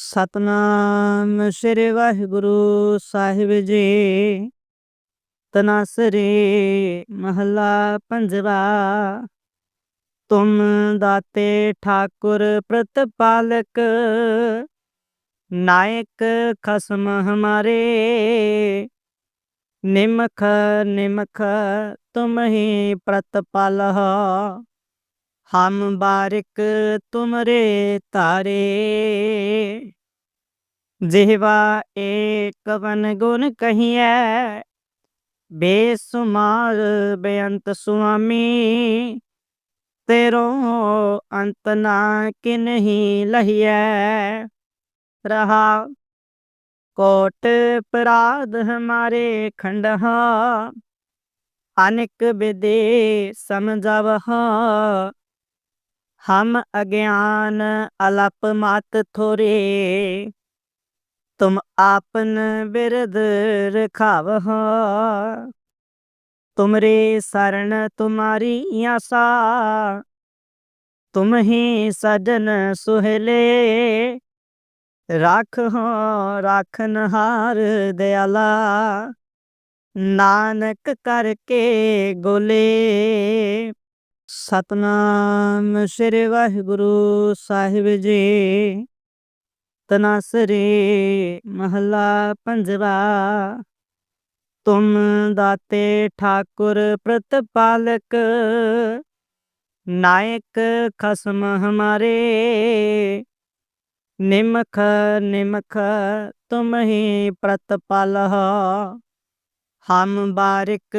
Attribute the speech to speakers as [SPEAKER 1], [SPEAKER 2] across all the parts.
[SPEAKER 1] ਸਤਨਾਮ ਸ੍ਰੀ ਵਾਹਿਗੁਰੂ ਸਾਹਿਬ ਜੀ। ਤਨਾਸਰੀ ਮਹਲਾ ਪੰਜਵਾ, ਤੁਮ ਦਾਤੇ ਠਾਕੁਰ ਪ੍ਰਤਪਾਲਕ, ਨਾਇਕ ਖਸਮ ਹਮਾਰੇ। ਨਿਮਖ ਨਿਮਖ ਤੁਮ ਹੀ ਪ੍ਰਤਪਾਲਹ। ਹਮ ਬਾਰਿਕ ਤੁਮਰੇ ਤਾਰੇ। ਜਿਹਵਾ ਏ ਕਵਨ ਗੁਣ ਕਹੀਐ ਬੇਸੁਮਾਰ ਬੇਅੰਤ ਸੁਆਮੀ। ਤੇਰੋ ਅੰਤ ਨਾ ਕਿਨਹੀ ਲਹੀਐ, ਰਹਾ ਕੋਟ ਪਰਾਧ ਹਮਾਰੇ ਖੰਡਹਾ। ਅਨਿਕ ਵਿਦੇ ਸਮਝਵਹ ਹਮ ਅਗਿਆਨ ਅਲਪ ਮਤ ਥੋਰੇ, ਤੁਮ ਆਪਨ ਬਿਰਦ ਰਖਾਵਹ। ਤੁਮਰੇ ਸਰਣ ਤੁਮਾਰੀ ਆਸਾ, ਤੁਮ ਹੀ ਸਜਨ ਸੁਹਲੇ। ਰੱਖ ਹੋ ਰਾਖਨ ਹਾਰ ਦਿਆਲਾ, ਨਾਨਕ ਕਰਕੇ ਗੋਲੇ। ਸਤਨਾਮ ਸ੍ਰੀ ਵਾਹਿਗੁਰੂ ਸਾਹਿਬ ਜੀ। ਤਨਾਸਰੀ ਮਹਲਾ ਪੰਜਵਾ, ਤੁਮ ਦਾਤੇ ਠਾਕੁਰ ਪ੍ਰਤਪਾਲਕ, ਨਾਇਕ ਖਸਮ ਹਮਾਰੇ। ਨਿਮਖ ਨਿਮਖ ਤੁਮ ਹੀ ਪ੍ਰਤਪਾਲਹ। ਹਮ ਬਾਰਿਕ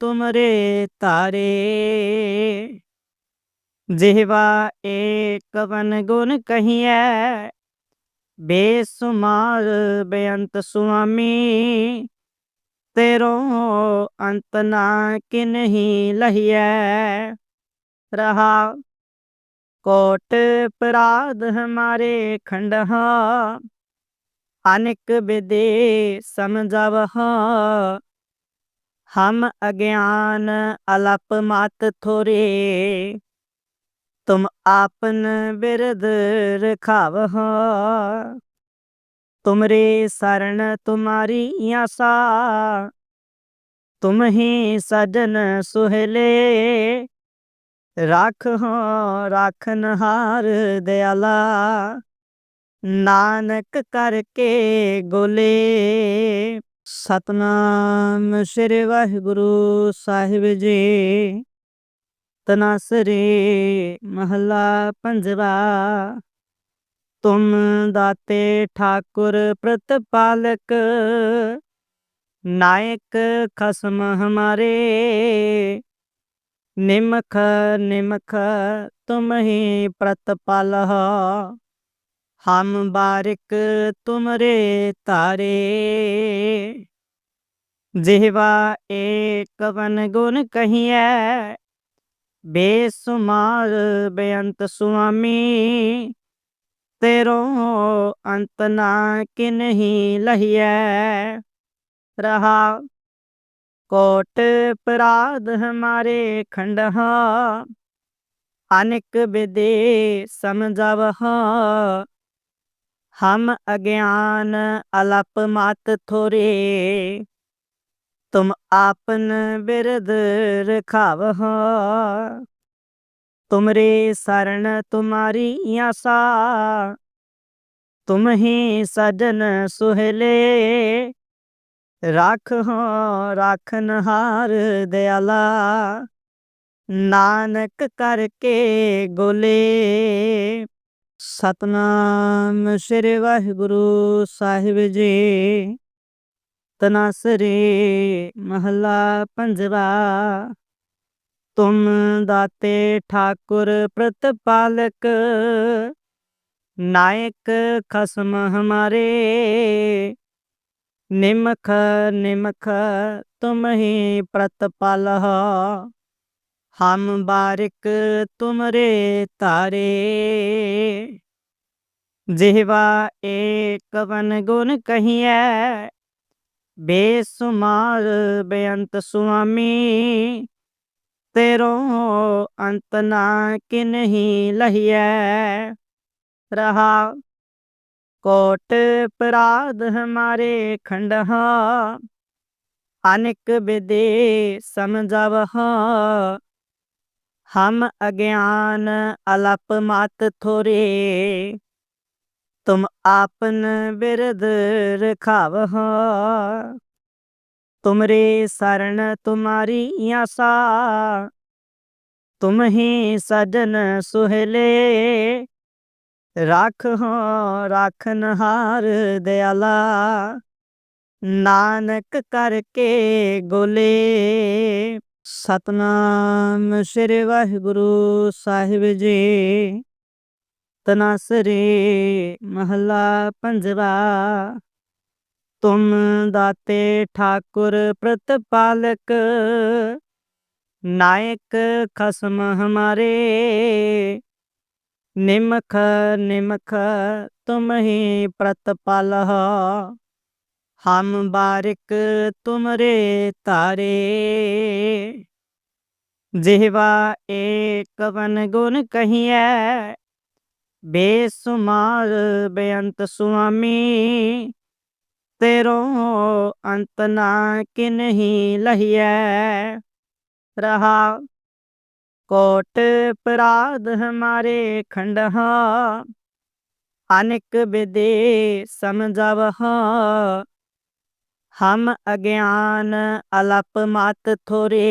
[SPEAKER 1] ਤੁਮਰੇ ਤਾਰੇ। ਜਿਹਵਾ ਏਕ ਵਨ ਗੁਣ ਕਹੀਐ ਬੇਸੁਮਾਰ ਬੇਅੰਤ ਸੁਆਮੀ। ਤੇਰੋ ਅੰਤ ਨਾ ਕਿਨਹੀ ਲਹੀਐ, ਰਹਾ ਕੋਟ ਪਰਾਧ ਹਮਾਰੇ ਖੰਡਹਾ। ਅਨਿਕ ਵਿਦੇ ਸਮਝਵਹ ਹਮ ਅਗਿਆਨ ਅਲਪ ਮਤ ਥੋਰੇ। ਤੁਮ ਆਪਨ ਬਿਰਦ ਰਖਾਵਹ। ਤੁਮਰੇ ਸਰਣ ਤੁਮਾਰੀ ਆਸਾ। ਤੁਮ ਹੀ ਸਜਨ ਸੁਹਲੇ। ਰਾਖ ਹੋ ਰਾਖਨ ਹਾਰ ਦਿਆਲਾ। ਨਾਨਕ ਕਰਕੇ ਗੋਲੇ। ਸਤਨਾਮ ਸ੍ਰੀ ਵਾਹਿਗੁਰੂ ਸਾਹਿਬ ਜੀ। ਤਨਾਸਰੀ ਮਹਲਾ ਪੰਜਵਾ, ਤੁਮ ਦਾਤੇ ਠਾਕੁਰ ਪ੍ਰਤਪਾਲਕ, ਨਾਇਕ ਖਸਮ ਹਮਾਰੇ। ਨਿਮਖ ਨਿਮਖ ਤੁਮ ਹੀ ਪ੍ਰਤਪਾਲਹ। ਹਮ ਬਾਰਿਕ ਤੁਮਰੇ ਤਾਰੇ। ਜਿਹਵਾ ਏਕ ਵਨ ਗੁਣ ਕਹੀਐ ਬੇਸੁਮਾਰ ਬੇਅੰਤ ਸੁਆਮੀ। ਤੇਰੋ ਅੰਤ ਨਾ ਕਿਨਹੀ ਲਹੀਐ, ਰਹਾ ਕੋਟ ਪਰਾਧ ਹਮਾਰੇ ਖੰਡਹਾ। ਅਨਿਕ ਵਿਦੇ ਸਮਝਵਹ ਹਮ ਅਗਿਆਨ ਅਲਪ ਮਤ ਥੋਰੇ। ਤੁਮ ਆਪਨ ਬਿਰਦ ਰਖਾਵਹ। ਤੁਮਰੇ ਸਰਣ ਤੁਮਾਰੀ ਆਸਾ। ਤੁਮ ਹੀ ਸਜਨ ਸੁਹਲੇ। ਰਾਖ ਹੋ ਰਾਖਨ ਹਾਰ ਦਿਆਲਾ। ਨਾਨਕ ਕਰਕੇ ਗੋਲੇ। ਸਤਨਾਮ ਸ੍ਰੀ ਵਾਹਿਗੁਰੂ ਸਾਹਿਬ ਜੀ। ਤਨਾਸਰੀ ਮਹਲਾ ਪੰਜਵਾ, ਤੁਮ ਦਾਤੇ ਠਾਕੁਰ ਪ੍ਰਤਪਾਲਕ, ਨਾਇਕ ਖਸਮ ਹਮਾਰੇ। ਨਿਮਖ ਨਿਮਖ ਤੁਮ ਹੀ ਪ੍ਰਤਪਾਲਹ। ਹਮ ਬਾਰਿਕ ਤੁਮਰੇ ਤਾਰੇ। ਜਿਹਵਾ ਏਕ ਵਨ ਗੁਣ ਕਹੀਐ, ਬੇਸੁਮਾਰ ਬੇਅੰਤ ਸੁਆਮੀ। ਤੇਰੋ ਅੰਤ ਨਾ ਕਿ ਨਹੀਂ ਲਹੀਐ, ਰਹਾ ਕੋਟ ਪਰਾਧ ਹਮਾਰੇ ਖੰਡਹਾ। ਅਨਿਕ ਵਿਦੇ ਸਮਝਵਹਾ हम अज्ञान अलप मात थोरे तुम आपन बिरद रखावह तुमरे शरण तुम्हारी आशा तुम ही सजन सुहले राख हो राखन हार दयाला ਨਾਨਕ ਕਰਕੇ ਗੋਲੇ ਸਤਨਾਮ ਸ੍ਰੀ ਵਾਹਿਗੁਰੂ ਸਾਹਿਬ ਜੀ। ਤਨਾਸਰੇ ਮਹਲਾ ਪੰਜਵਾ, ਤੁਮ ਦਾਤੇ ਠਾਕੁਰ ਪ੍ਰਤਪਾਲਕ, ਨਾਇਕ ਖਸਮ ਹਮਾਰੇ। ਨਿਮਖ ਨਿਮਖ ਤੁਮ ਹੀ ਪ੍ਰਤਪਾਲਹ। ਹਮ ਬਾਰਿਕ ਤੁਮਰੇ ਤਾਰੇ। ਜਿਹਵਾ ਏਕ ਵਨ ਗੁਣ ਕਹੀਐ ਬੇਸੁਮਾਰ ਬੇਅੰਤ ਸੁਆਮੀ। ਤੇਰੋ ਅੰਤ ਨਾ ਕਿਨਹੀ ਲਹੀਐ, ਰਹਾ ਕੋਟ ਪਰਾਧ ਹਮਾਰੇ ਖੰਡਹਾ। ਅਨਿਕ ਵਿਦੇ ਸਮਝਾਵਹ हम अज्ञान अलप मात थोरे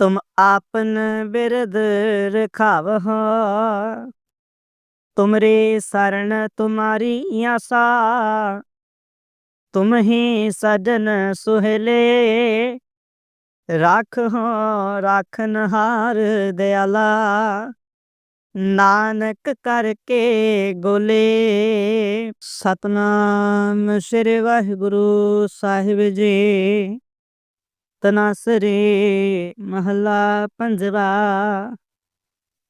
[SPEAKER 1] तुम आपन बिरद रखावह तुमरे शरण तुम्हारी आशा तुम ही सजन सुहले राख हो राखन हार दयाला ਨਾਨਕ ਕਰਕੇ ਗੋਲੇ। ਸਤਨਾਮ ਸ੍ਰੀ ਵਾਹਿਗੁਰੂ ਸਾਹਿਬ ਜੀ। ਤਨਾਸਰੇ ਮਹਲਾ ਪੰਜਵਾ।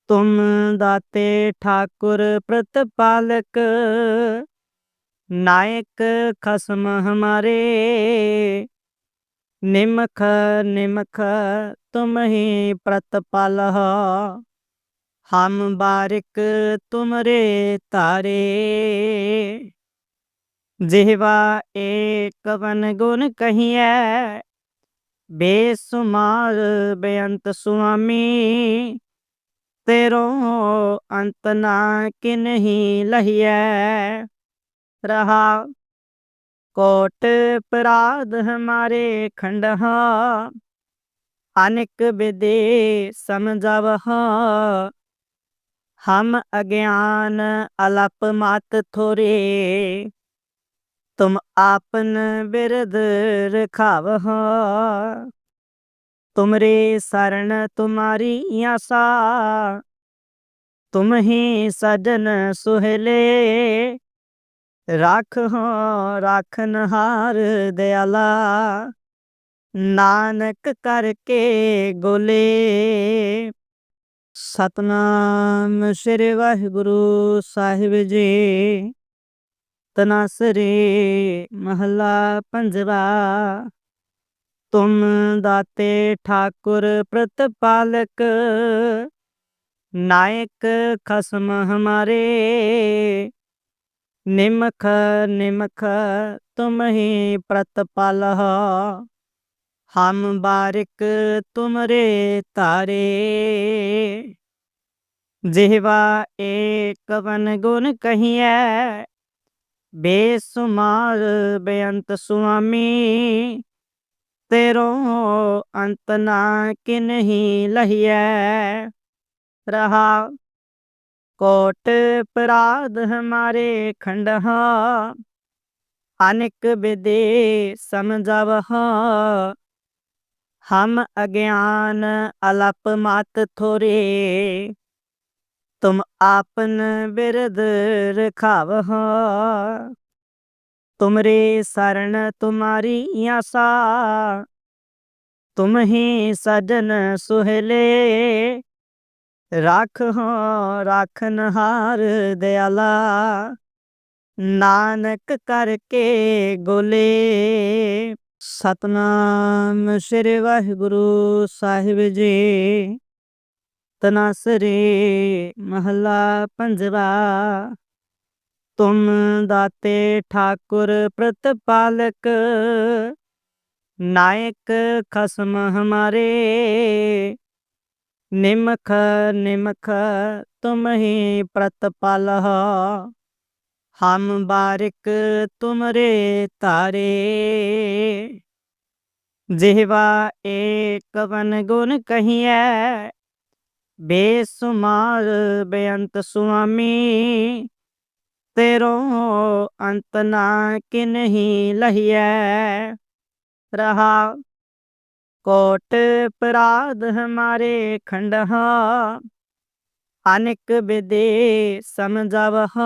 [SPEAKER 1] ਤੁਮ ਦਾਤੇ ਠਾਕੁਰ ਪ੍ਰਤਪਾਲਕ। ਨਾਇਕ ਖਸਮ ਹਮਾਰੇ। ਨਿਮਖ ਨਿਮਖ ਤੁਮ ਹੀ ਪ੍ਰਤਪਾਲਹ। ਹਮ ਬਾਰਿਕ ਤੁਮਰੇ ਤਾਰੇ। ਜਿਹਵਾ ਏਕ ਵਨ ਗੁਣ ਕਹੀਐ ਬੇਸੁਮਾਰ ਬੇਅੰਤ ਸੁਆਮੀ। ਤੇਰੋ ਅੰਤ ਨਾ ਕਿਨਹੀ ਲਹੀਐ, ਰਹਾ ਕੋਟ ਪਰਾਧ ਹਮਾਰੇ ਖੰਡਹਾ। ਅਨਿਕ ਵਿਦੇ ਸਮਝਾਵਹ हम अज्ञान अलप मात थोरे तुम आपन बिरद रखावह तुमरे शरण तुम्हारी आशा तुम ही सजन सुहले राख हो राखन हार दयाला नानक करके गोले ਸਤਨਾਮ ਸ੍ਰੀ ਵਾਹਿਗੁਰੂ ਸਾਹਿਬ ਜੀ। ਤਨਾਸਰੇ ਮਹਲਾ ਪੰਜਵਾ, ਤੁਮ ਦਾਤੇ ਠਾਕੁਰ ਪ੍ਰਤਪਾਲਕ, ਨਾਇਕ ਖਸਮ ਹਮਾਰੇ। ਨਿਮਖ ਨਿਮਖ ਤੁਮ ਹੀ ਪ੍ਰਤਪਾਲਹ। ਹਮ ਬਾਰਿਕ ਤੁਮਰੇ ਤਾਰੇ। ਜਿਹਵਾ ਏਕ ਵਨ ਗੁਣ ਕਹੀਐ ਬੇਸੁਮਾਰ ਬੇਅੰਤ ਸੁਆਮੀ। ਤੇਰੋ ਅੰਤ ਨਾ ਕਿਨਹੀ ਲਹੀਐ, ਰਹਾ ਕੋਟ ਪਰਾਧ ਹਮਾਰੇ ਖੰਡਹਾ। ਅਨਿਕ ਵਿਦੇ ਸਮਝਾਵਹ ਹਮ ਅਗਿਆਨ ਅਲਪ ਮਤ ਥੋਰੇ। ਤੁਮ ਆਪਨ ਬਿਰਦ ਰਖਾਵਹ। ਤੁਮਰੇ ਸਰਣ ਤੁਮਾਰੀ ਆਸਾ। ਤੁਮ ਹੀ ਸਜਨ ਸੁਹਲੇ। ਰੱਖ ਹੋ ਰੱਖਨ ਹਾਰ ਦਿਆਲਾ। ਨਾਨਕ ਕਰਕੇ ਗੋਲੇ। ਸਤਨਾਮ ਸ੍ਰੀ ਵਾਹਿਗੁਰੂ ਸਾਹਿਬ ਜੀ। ਤਨਾਸਰੇ ਮਹਲਾ ਪੰਜਵਾ, ਤੁਮ ਦਾਤੇ ਠਾਕੁਰ ਪ੍ਰਤਪਾਲਕ, ਨਾਇਕ ਖਸਮ ਹਮਾਰੇ। ਨਿਮਖ ਨਿਮਖ ਤੁਮ ਹੀ ਪ੍ਰਤਪਾਲਹ। ਹਮ ਬਾਰਿਕ ਤੁਮਰੇ ਤਾਰੇ। ਜਿਹਵਾ ਏਕ ਵਨ ਗੁਣ ਕਹੀਐ ਬੇਸੁਮਾਰ ਬੇਅੰਤ ਸੁਆਮੀ। ਤੇਰੋ ਅੰਤ ਨਾ ਕਿਨਹੀ ਲਹੀਐ, ਰਹਾ ਕੋਟ ਪਰਾਧ ਹਮਾਰੇ ਖੰਡਹਾ। ਅਨਿਕ ਵਿਦੇ ਸਮਝਵਹ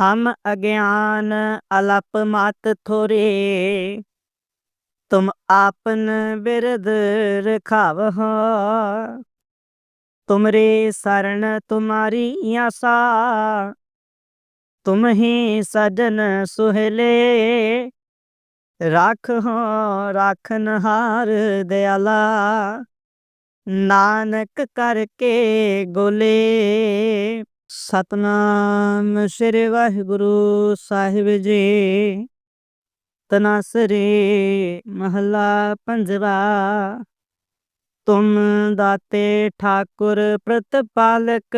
[SPEAKER 1] ਹਮ ਅਗਿਆਨ ਅਲਪ ਮਤ ਥੋਰੇ। ਤੁਮ ਆਪਨ ਬਿਰਦ ਰਖਾਵਹ। ਤੁਮਰੇ ਸਰਣ ਤੁਮਾਰੀ ਆਸਾ। ਤੁਮ ਹੀ ਸਜਨ ਸੁਹਲੇ। ਰਾਖ ਹੋ ਰਾਖਨ ਹਾਰ ਨਾਨਕ ਕਰਕੇ ਗੋਲੇ। ਸਤਨਾਮ ਸ੍ਰੀ ਵਾਹਿਗੁਰੂ ਸਾਹਿਬ ਜੀ। ਤਨਾਸਰੇ ਮਹਲਾ ਪੰਜਵਾ, ਤੁਮ ਦਾਤੇ ਠਾਕੁਰ ਪ੍ਰਤਪਾਲਕ,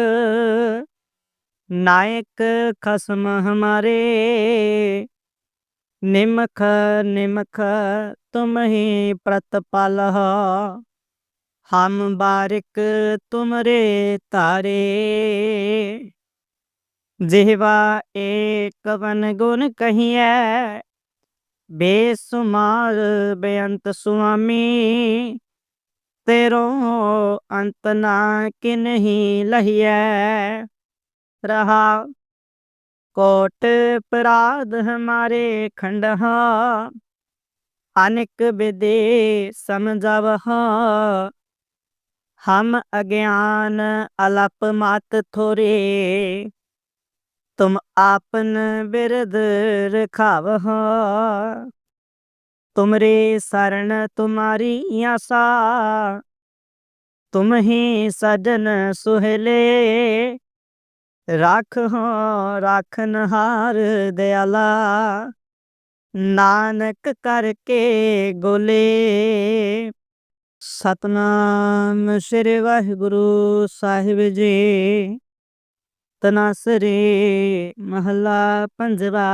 [SPEAKER 1] ਨਾਇਕ ਖਸਮ ਹਮਾਰੇ। ਨਿਮਖ ਨਿਮਖ ਤੁਮ ਹੀ ਪ੍ਰਤਪਾਲਹ। ਹਮ ਬਾਰਿਕ ਤੁਮਰੇ ਤਾਰੇ। ਜਿਹਵਾ ਏਕ ਵਨ ਗੁਣ ਕਹੀਐ, ਬੇਸੁਮਾਰ ਬੇਅੰਤ ਸੁਆਮੀ। ਤੇਰੋ ਅੰਤ ਨਾ ਕਿਨਹੀ ਲਹੀਐ। ਰਹਾ ਕੋਟ ਪਰਾਧ ਹਮਾਰੇ ਖੰਡਹਾ, ਅਨਿਕ ਵਿਦੇ ਸਮਝਵਹ। ਹਮ ਅਗਿਆਨ ਅਲਪ ਮਤ ਥੋਰੇ। ਤੁਮ ਆਪਨ ਬਿਰਦ ਰਖਾਵਹ। ਤੁਮਰੇ ਸਰਣ ਤੁਮਾਰੀ ਆਸਾ। ਤੁਮ ਹੀ ਸਜਨ ਸੁਹਲੇ। ਰਾਖ ਹੋ ਰਾਖਨ ਹਾਰ ਦਿਆਲਾ। ਨਾਨਕ ਕਰਕੇ ਗੋਲੇ। ਸਤਨਾਮ ਸ੍ਰੀ ਵਾਹਿਗੁਰੂ ਸਾਹਿਬ ਜੀ। ਤਨਾਸਰੇ ਮਹਲਾ ਪੰਜਵਾ,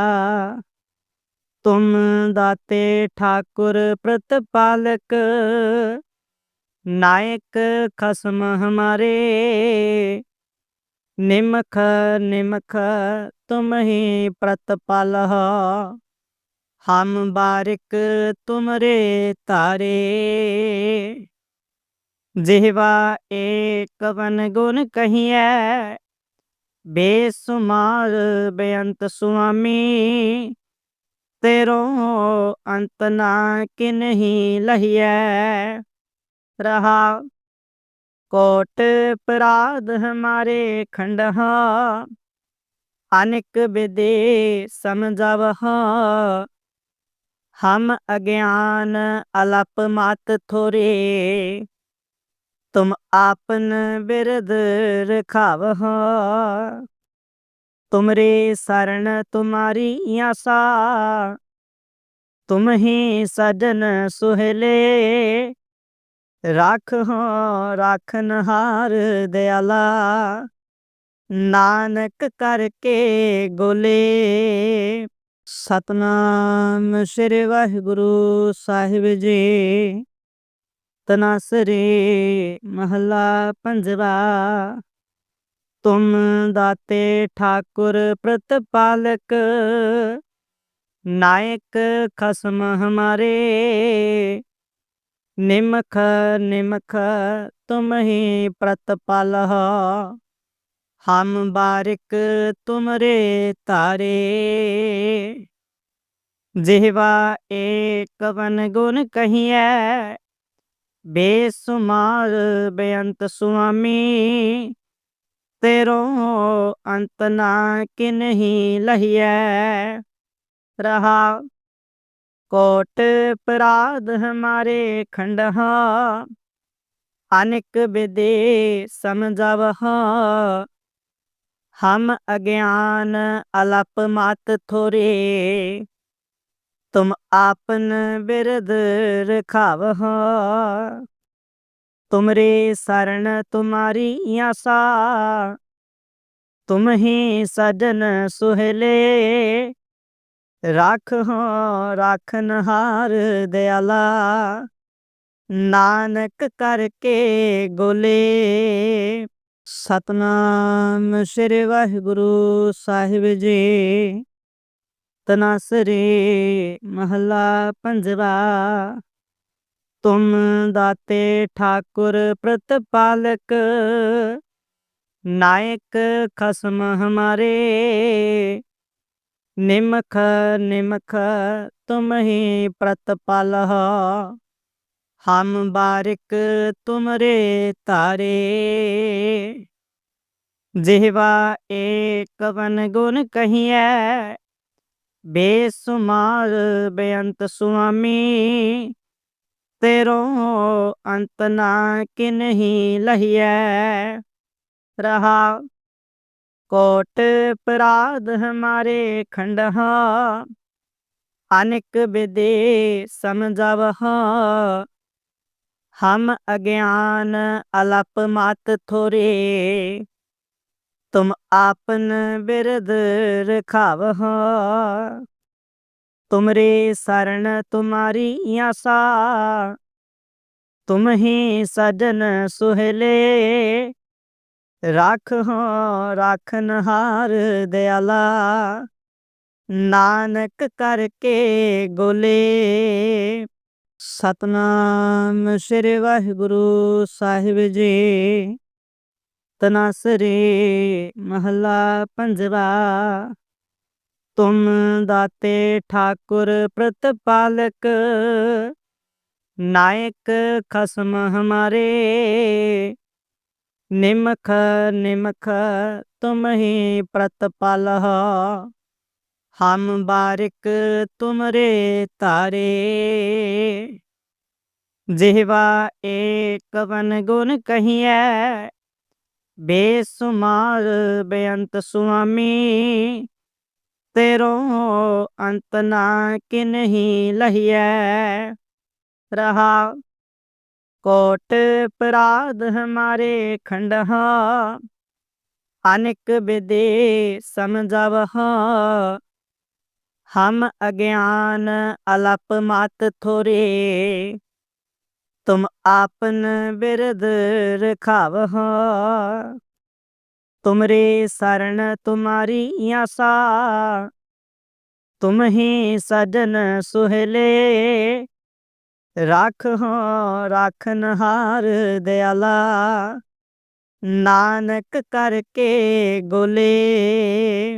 [SPEAKER 1] ਤੁਮ ਦਾਤੇ ਠਾਕੁਰ ਪ੍ਰਤਪਾਲਕ, ਨਾਇਕ ਖਸਮ ਹਮਾਰੇ। ਨਿਮਖ ਨਿਮਖ ਤੁਮ ਹੀ ਪ੍ਰਤਪਾਲਹ। ਹਮ ਬਾਰਿਕ ਤੁਮਰੇ ਤਾਰੇ। ਜਿਹਵਾ ਏਕ ਵਨ ਗੁਣ ਕਹੀਐ, ਬੇਸੁਮਾਰ ਬੇਅੰਤ ਸੁਆਮੀ। ਤੇਰੋ ਅੰਤ ਨਾ ਕਿਨਹੀ ਲਹੀਐ, ਰਹਾ ਕੋਟ ਪਰਾਧ ਹਮਾਰੇ ਖੰਡਹਾ। ਅਨਿਕ ਵਿਦੇ ਸਮਝਵਹ ਹਮ ਅਗਿਆਨ ਅਲਪ ਮਤ ਥੋਰੇ। ਤੁਮ ਆਪਨ ਬਿਰਦ ਰਖਾਵਹ। ਤੁਮਰੇ ਸਰਣ ਤੁਮਾਰੀ ਆਸਾ। ਤੁਮ ਹੀ ਸਜਨ ਸੁਹਲੇ। ਰਾਖ ਹੋ ਰਾਖਨ ਹਾਰ ਦਿਆਲਾ। ਨਾਨਕ ਕਰਕੇ ਗੋਲੇ। ਸਤਨਾਮ ਸ੍ਰੀ ਵਾਹਿਗੁਰੂ ਸਾਹਿਬ ਜੀ। ਤਨਾਸਰੇ ਮਹਲਾ ਪੰਜਵਾ, ਤੁਮ ਦਾਤੇ ਠਾਕੁਰ ਪ੍ਰਤਪਾਲਕ, ਨਾਇਕ ਖਸਮ ਹਮਾਰੇ। ਨਿਮਖ ਨਿਮਖ ਤੁਮ ਹੀ ਪ੍ਰਤਪਾਲਹ। ਹਮ ਬਾਰਿਕ ਤੁਮਰੇ ਤਾਰੇ। ਜਿਹਵਾ ਏਕ ਵਨ ਗੁਣ ਕਹੀਐ ਬੇਸੁਮਾਰ ਬੇਅੰਤ ਸੁਆਮੀ। ਤੇਰੋ ਅੰਤ ਨਾ ਕਿਨਹੀ ਲਹੀਐ, ਰਹਾ ਕੋਟ ਪਰਾਧ ਹਮਾਰੇ ਖੰਡਹਾ। ਅਨਿਕ ਵਿਦੇ ਸਮਝਵਹ ਹਮ ਅਗਿਆਨ ਅਲਪ ਮਤ ਥੋਰੇ। ਤੁਮ ਆਪਨ ਬਿਰਦ ਰਖਾਵਹ। ਤੁਮਰੇ ਸਰਣ ਤੁਮਾਰੀ ਆਸਾ। ਤੁਮ ਹੀ ਸਜਨ ਸੁਹਲੇ। ਰੱਖ ਹੋ ਰੱਖਨ ਹਾਰ ਦਿਆਲਾ। ਨਾਨਕ ਕਰਕੇ ਗੋਲੇ। ਸਤਨਾਮ ਸ੍ਰੀ ਵਾਹਿਗੁਰੂ ਸਾਹਿਬ ਜੀ। ਤਨਾਸਰੇ ਮਹਲਾ ਪੰਜਵਾ, ਤੁਮ ਦਾਤੇ ਠਾਕੁਰ ਪ੍ਰਤਪਾਲਕ, ਨਾਇਕ ਖਸਮ ਹਮਾਰੇ। ਨਿਮਖ ਨਿਮਖ ਤੁਮ ਹੀ ਪ੍ਰਤਪਾਲਹ। ਹਮ ਬਾਰਿਕ ਤੁਮਰੇ ਤਾਰੇ। ਜਿਹਵਾ ਏਕ ਵਨ ਗੁਣ ਕਹੀਐ ਬੇਸੁਮਾਰ ਬੇਅੰਤ ਸੁਆਮੀ। ਤੇਰੋ ਅੰਤ ਨਾ ਕਿਨਹੀ ਲਹੀਐ, ਰਹਾ ਕੋਟ ਪਰਾਧ ਹਮਾਰੇ ਖੰਡਹਾ। ਅਨਿਕ ਬਿਦੇ ਸਮਝਾਵਹ ਹਮ ਅਗਿਆਨ ਅਲਪ ਮਤ ਥੋਰੇ। ਤੁਮ ਆਪਨ ਬਿਰਦ ਰਖਾਵਹ। ਤੁਮਰੇ ਸਰਣ ਤੁਮਾਰੀ ਆਸਾ। ਤੁਮ ਹੀ ਸਜਨ ਸੁਹਲੇ। ਰੱਖ ਹੋ ਰੱਖਨ ਹਾਰ ਦਿਆਲਾ। ਨਾਨਕ ਕਰਕੇ ਗੋਲੇ। ਸਤਨਾਮ ਸ੍ਰੀ ਵਾਹਿਗੁਰੂ ਸਾਹਿਬ ਜੀ। ਤਨਾਸਰੇ ਮਹਲਾ ਪੰਜਵਾ, ਤੁਮ ਦਾਤੇ ਠਾਕੁਰ ਪ੍ਰਤਪਾਲਕ, ਨਾਇਕ ਖਸਮ ਹਮਾਰੇ। ਨਿਮਖ ਨਿਮਖ ਤੁਮ ਹੀ ਪ੍ਰਤਪਾਲਹ। ਹਮ ਬਾਰਿਕ ਤੁਮਰੇ ਤਾਰੇ। ਜਿਹਵਾ ਏਕ ਵਨ ਗੁਣ ਕਹੀਐ ਬੇਸੁਮਾਰ ਬੇਅੰਤ ਸੁਆਮੀ। ਤੇਰੋ ਅੰਤ ਨਾ ਕਿਨਹੀ ਲਹੀਐ, ਰਹਾ ਕੋਟ ਪਰਾਧ ਹਮਾਰੇ ਖੰਡਹਾ। ਅਨਿਕ ਬਿਦੇ ਸਮਝਾਵਹ ਹਮ ਅਗਿਆਨ ਅਲਪ ਮਤ ਥੋਰੇ। ਤੁਮ ਆਪਨ ਬਿਰਦ ਰਖਾਵਹ। ਤੁਮਰੇ ਸਰਣ ਤੁਮਾਰੀ ਆਸਾ। ਤੁਮ ਹੀ ਸਜਨ ਸੁਹਲੇ। ਰੱਖ ਹੋ ਰੱਖਨ ਹਾਰ ਦਿਆਲਾ। ਨਾਨਕ ਕਰਕੇ ਗੋਲੇ।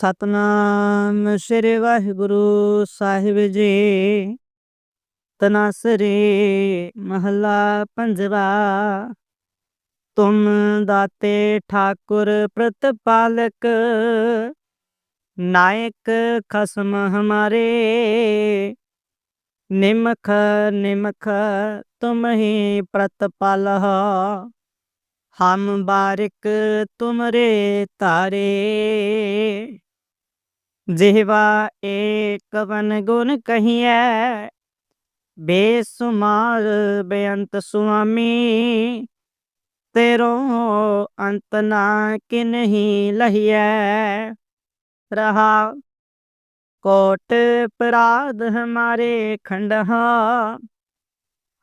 [SPEAKER 1] ਸਤਨਾਮ ਸ੍ਰੀ ਵਾਹਿਗੁਰੂ ਸਾਹਿਬ ਜੀ। ਤਨਾਸਰੇ ਮਹਲਾ ਪੰਜਵਾ, ਤੁਮ ਦਾਤੇ ਠਾਕੁਰ ਪ੍ਰਤਪਾਲਕ, ਨਾਇਕ ਖਸਮ ਹਮਾਰੇ। ਨਿਮਖ ਨਿਮਖ ਤੁਮ ਹੀ ਪ੍ਰਤਪਾਲਹ, ਹਮ ਬਾਰਿਕ ਤੁਮਰੇ ਤਾਰੇ। ਜਿਹਵਾ ਏਕ ਵਨ ਗੁਣ ਕਹੀਐ, ਬੇਸੁਮਾਰ ਬੇਅੰਤ ਸੁਆਮੀ, ਤੇਰੋ ਅੰਤ ਨਾ ਕਿ ਨਹੀਂ ਲਹੀਐ। ਰਹਾ ਕੋਟ ਪਰਾਧ ਹਮਾਰੇ ਖੰਡਹਾ,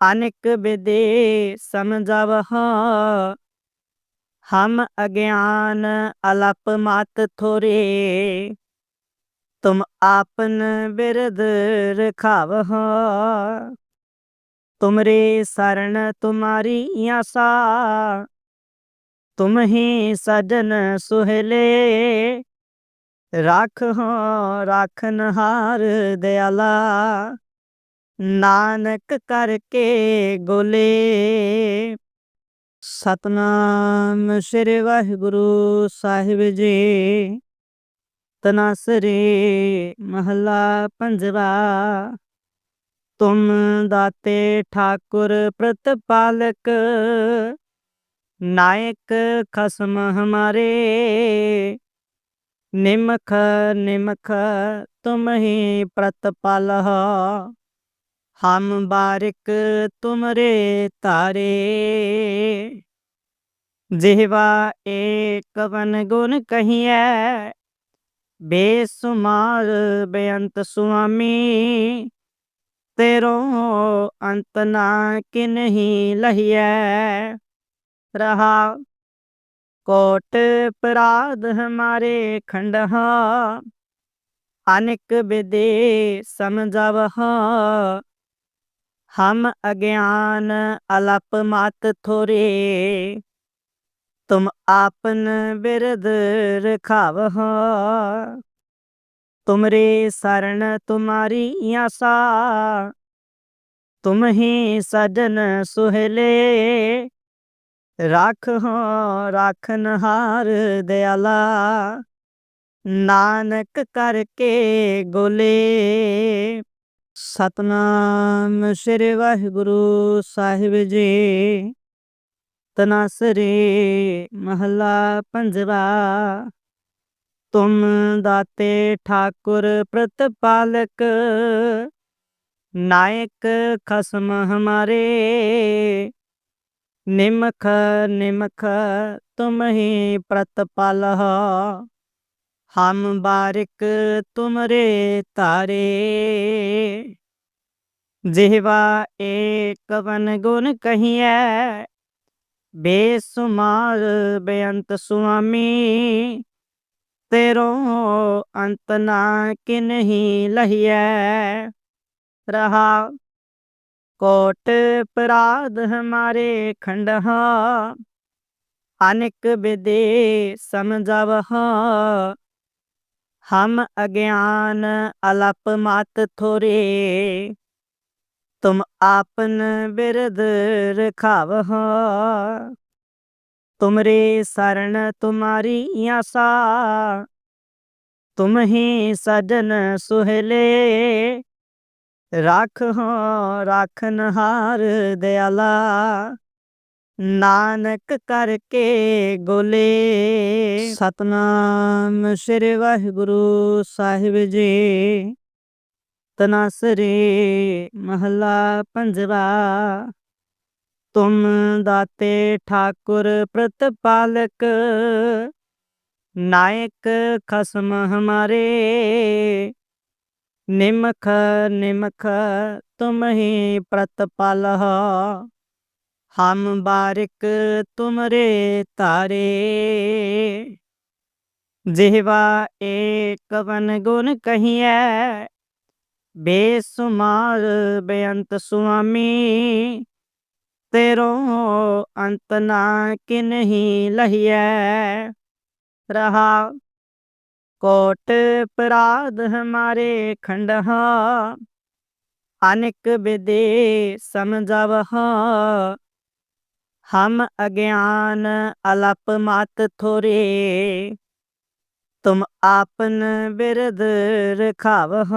[SPEAKER 1] ਅਨਿਕ ਬਿਦੇ ਸਮਝਵਹਾ। ਹਮ ਅਗਿਆਨ ਅਲਪ ਮਤ ਥੋਰੇ तुम आपन बिरद रखावह तुमरे शरण तुम्हारी आसा तुम ही सजन सुहले राख हो राखन हार दयाला नानक करके गोले ਸਤਨਾਮ ਸ੍ਰੀ ਵਾਹਿਗੁਰੂ ਸਾਹਿਬ ਜੀ ਤਨਾਸਰੇ ਮਹਲਾ ਪੰਜਵਾ। ਤੁਮ ਦਾਤੇ ਠਾਕੁਰ ਪ੍ਰਤਪਾਲਕ, ਨਾਇਕ ਖਸਮ ਹਮਾਰੇ। ਨਿਮਖ ਨਿਮਖ ਤੁਮ ਹੀ ਪ੍ਰਤਪਾਲਹ ਹਮ ਬਾਰਿਕ ਤੁਮਰੇ ਤਾਰੇ ਜਿਹਵਾ ਏ ਕਵਨ ਗੁਣ ਕਹੀਐ ਬੇਸੁਮਾਰ, ਬੇਅੰਤ ਸੁਆਮੀ, ਤੇਰੋ ਅੰਤ ਨਾ ਕਿਨਹੀ ਲਹੀਐ। ਰਹਾ ਕੋਟ ਪਰਾਧ ਹਮਾਰੇ ਖੰਡਹਾ, ਅਨਿਕ ਵਿਦੇ ਸਮਝਵਹ। ਹਮ ਅਗਿਆਨ ਅਲਪ ਮਤ ਥੋਰੇ ਤੁਮ ਆਪਨ ਬਿਰਦ ਰਖਾਵਹ। ਤੁਮਰੇ ਸਰਣ ਤੁਮਾਰੀ ਆਸਾ। ਤੁਮ ਹੀ ਸਜਨ ਸੁਹਲੇ। ਰਾਖ ਹੋ ਰਾਖਨ ਹਾਰ ਦਿਆਲਾ। ਨਾਨਕ ਕਰਕੇ ਗੋਲੇ। ਸਤਨਾਮ ਸ੍ਰੀ ਵਾਹਿਗੁਰੂ ਸਾਹਿਬ ਜੀ। ਤਨਾਸਰੇ ਮਹਲਾ ਪੰਜਵਾ। ਤੁਮ ਦਾਤੇ ਠਾਕੁਰ ਪ੍ਰਤਪਾਲਕ, ਨਾਇਕ ਖਸਮ ਹਮਾਰੇ। ਨਿਮਖ ਨਿਮਖ ਤੁਮ ਹੀ ਪ੍ਰਤਪਾਲ, ਹਮ ਬਾਰਿਕ ਤੁਮਰੇ ਤਾਰੇ ਜਿਹਵਾ ਏਕ ਵਨ ਗੁਣ ਕਹੀਐ ਬੇਸੁਮਾਰ ਬੇਅੰਤ ਸੁਆਮੀ, ਤੇਰੋ ਅੰਤ ਨਾ ਕਿਨਹੀ ਲਹੀਐ। ਰਹਾ ਕੋਟ ਪਰਾਧ ਹਮਾਰੇ ਖੰਡਹਾ, ਅਨਿਕ ਵਿਦੇ ਸਮਝਵਹ। ਹਮ ਅਗਿਆਨ ਅਲਪ ਮਤ ਥੋਰੇ ਤੁਮ ਆਪਨ ਬਿਰਦ ਰਖਾਵਹ। ਤੁਮਰੇ ਸਰਣ ਤੁਮਾਰੀ ਆਸਾ। ਤੁਮ ਹੀ ਸਜਨ ਸੁਹਲੇ। ਰਾਖ ਹੋ ਰਾਖਨ ਹਾਰ ਦਿਆਲਾ। ਨਾਨਕ ਕਰਕੇ ਗੋਲੇ। ਸਤਨਾਮ ਸ੍ਰੀ ਵਾਹਿਗੁਰੂ ਸਾਹਿਬ ਜੀ। ਤਨਾਸਰੇ ਮਹਲਾ ਪੰਜਵਾ। ਤੁਮ ਦਾਤੇ ਠਾਕੁਰ ਪ੍ਰਤਪਾਲਕ, ਨਾਇਕ ਖਸਮ ਹਮਾਰੇ। ਨਿਮਖ ਨਿਮਖ ਤੁਮ ਹੀ ਪ੍ਰਤਪਾਲ ਹਮ ਬਾਰਿਕ ਤੁਮਰੇ ਤਾਰੇ ਜਿਹਵਾ ਏਕ ਵਨ ਗੁਣ ਕਹੀਐ ਬੇਸੁਮਾਰ ਬੇਅੰਤ ਸੁਆਮੀ, ਤੇਰੋ ਅੰਤ ਨਾ ਕਿਨਹੀ ਲਹੀਐ। ਰਹਾ ਕੋਟ ਪਰਾਧ ਹਮਾਰੇ ਖੰਡਹਾ, ਅਨਿਕ ਵਿਦੇ ਸਮਝਵਹ। ਹਮ ਅਗਿਆਨ ਅਲਪ ਮਤ ਥੋਰੇ ਤੁਮ ਆਪਨ ਬਿਰਦ ਰਖਾਵਹ।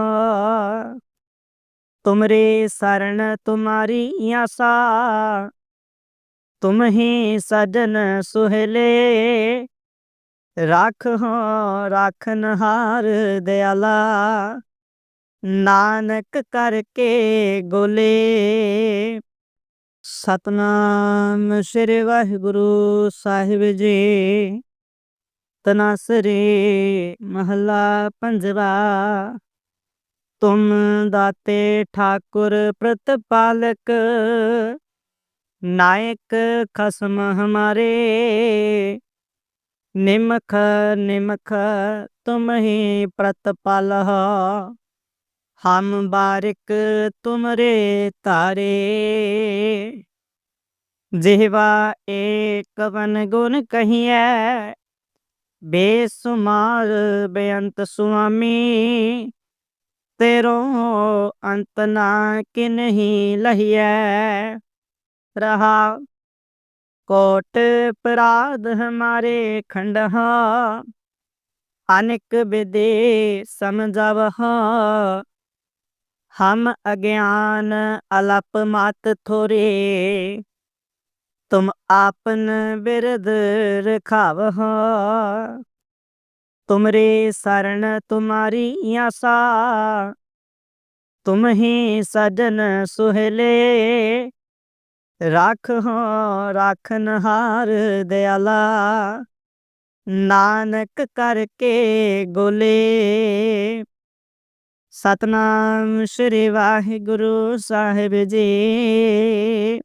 [SPEAKER 1] ਤੁਮਰੇ ਸਰਣ ਤੁਮਾਰੀ ਆਸਾ। ਤੁਮ ਹੀ ਸਜਨ ਸੁਹਲੇ। ਰਾਖ ਹੋ ਰਾਖਨ ਹਾਰ ਦਿਆਲਾ। ਨਾਨਕ ਕਰਕੇ ਗੋਲੇ। ਸਤਨਾਮ ਸ੍ਰੀ ਵਾਹਿਗੁਰੂ ਸਾਹਿਬ ਜੀ। ਤਨਾਸਰੇ ਮਹਲਾ ਪੰਜਵਾ। ਤੁਮ ਦਾਤੇ ਠਾਕੁਰ ਪ੍ਰਤਪਾਲਕ, ਨਾਇਕ ਖਸਮ ਹਮਾਰੇ। ਨਿਮਖ ਨਿਮਖ ਤੁਮ ਹੀ ਪ੍ਰਤਪਾਲ, ਹਮ ਬਾਰਿਕ ਤੁਮਰੇ ਤਾਰੇ ਜਿਹਵਾ ਏਕ ਵਨ ਗੁਣ ਕਹੀਐ ਬੇਸੁਮਾਰ, ਬੇਅੰਤ ਸੁਆਮੀ, ਤੇਰੋ ਅੰਤ ਨਾ ਕਿਨਹੀ ਲਹੀਐ। ਰਹਾ ਕੋਟ ਪਰਾਧ ਹਮਾਰੇ ਖੰਡਹਾ, ਅਨਿਕ ਵਿਦੇ ਸਮਝਵਹ। ਹਮ ਅਗਿਆਨ ਅਲਪ ਮਤ ਥੋਰੇ ਤੁਮ ਆਪਨ ਬਿਰਦ ਰਖਾਵਹੁ। ਤੁਮਰੇ ਸਰਣ ਤੁਮਾਰੀ ਆਸਾ। ਤੁਮ ਹੀ ਸਜਨ ਸੁਹਲੇ। ਰਾਖਹੁ ਰਾਖਨਹਾਰ ਦਿਆਲਾ। ਨਾਨਕ ਕਰਕੇ ਗੋਲੇ। ਸਤਨਾਮ ਸ੍ਰੀ ਵਾਹਿਗੁਰੂ ਸਾਹਿਬ ਜੀ।